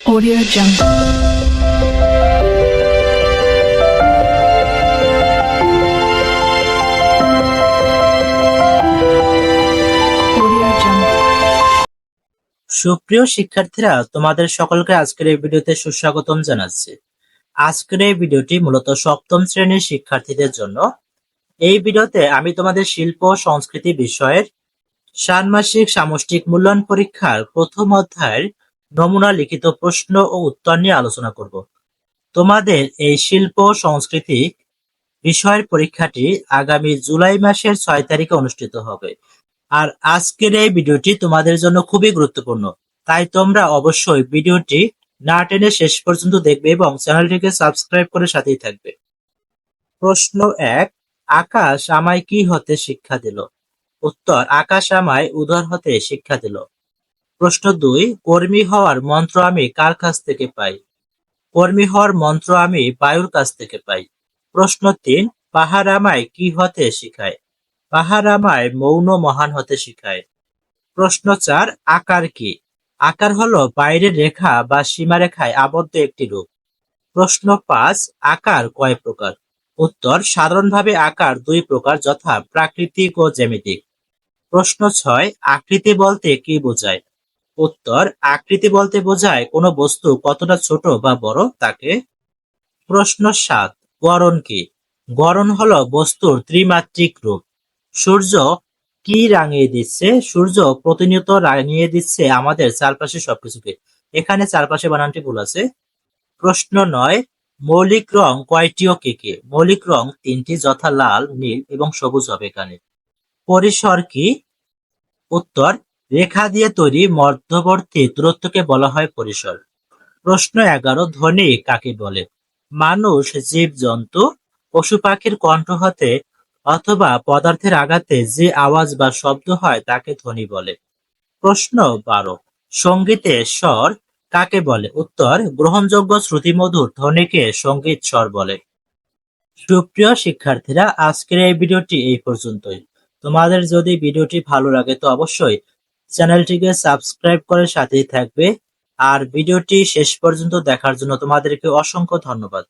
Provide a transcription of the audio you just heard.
Audio Jungle. সুপ্রিয় শিক্ষার্থীরা, তোমাদের সকলকে আজকের এই ভিডিওতে সুস্বাগতম জানাচ্ছি। আজকের এই ভিডিওটি মূলত সপ্তম শ্রেণির শিক্ষার্থীদের জন্য। এই ভিডিওতে আমি তোমাদের শিল্প সংস্কৃতি বিষয়ের ষান্মাসিক সামষ্টিক মূল্যায়ন পরীক্ষার প্রথম অধ্যায়ের নমুনা লিখিত প্রশ্ন ও উত্তর নিয়ে আলোচনা করব। তোমাদের এই শিল্প সংস্কৃতি বিষয়ের পরীক্ষাটি আগামী জুলাই মাসের ছয় তারিখে অনুষ্ঠিত হবে। আর আজকের এই ভিডিওটি তোমাদের জন্য খুবই গুরুত্বপূর্ণ। তাই তোমরা অবশ্যই ভিডিওটি না টেনে শেষ পর্যন্ত দেখবে এবং চ্যানেলটিকে সাবস্ক্রাইব করে সাথেই থাকবে। প্রশ্ন এক, আকাশ আমায় কি হতে শিক্ষা দিল? উত্তর, আকাশ আমায় উদর হতে শিক্ষা দিল। প্রশ্ন দুই, কর্মী হওয়ার মন্ত্র আমি কার কাছ থেকে পাই? কর্মী হওয়ার মন্ত্র আমি বায়ুর কাছ থেকে পাই। প্রশ্ন তিন, পাহাড় আমায় কি হতে শিখায়? পাহাড় আমায় মৌন মহান হতে শিখায়। প্রশ্ন চার, আকার কি? আকার হলো বাইরের রেখা বা সীমারেখায় আবদ্ধ একটি রূপ। প্রশ্ন পাঁচ, আকার কয় প্রকার? উত্তর, সাধারণভাবে আকার দুই প্রকার যথা প্রাকৃতিক ও জ্যামিতিক। প্রশ্ন ছয়, আকৃতি বলতে কি বোঝায়? উত্তর, আকৃতি বলতে বোঝায় কোনো বস্তু কতটা ছোট বা বড় তাকে প্রশ্ন সাত, গড়ন কি? গড়ন হলো বস্তুর ত্রিমাত্রিক রূপ। সূর্য কি রাঙিয়ে দিচ্ছে? সূর্য প্রতিনিয়ত রাঙিয়ে দিচ্ছে আমাদের চারপাশে সবকিছুকে। এখানে চারপাশে বানানটি ভুল আছে। প্রশ্ন নয়, মৌলিক রং কয়টি ও কে কে? মৌলিক রং তিনটি, যথা লাল, নীল এবং সবুজ হবে এখানে। পরিসর কি? উত্তর রেখা দিয়ে তৈরি মধ্যবর্তী দূরত্বকে বলা হয় পরিসর। প্রশ্ন এগারো, ধ্বনি কাকে বলে? মানুষ, জীবজন্তু, পশু পাখির কণ্ঠ হতে অথবা পদার্থের আঘাতে যে আওয়াজ বা শব্দ হয় তাকে ধ্বনি বলে। প্রশ্ন বারো, সঙ্গীতে স্বর কাকে বলে? উত্তর, গ্রহণযোগ্য শ্রুতিমধুর ধ্বনিকে সংগীত স্বর বলে। সুপ্রিয় শিক্ষার্থীরা, আজকের এই ভিডিওটি এই পর্যন্তই। তোমাদের যদি ভিডিওটি ভালো লাগে তো অবশ্যই চ্যানেলটিকে সাবস্ক্রাইব করে সাথেই থাকবে। আর ভিডিওটি শেষ পর্যন্ত দেখার জন্য তোমাদেরকে অসংখ্য ধন্যবাদ।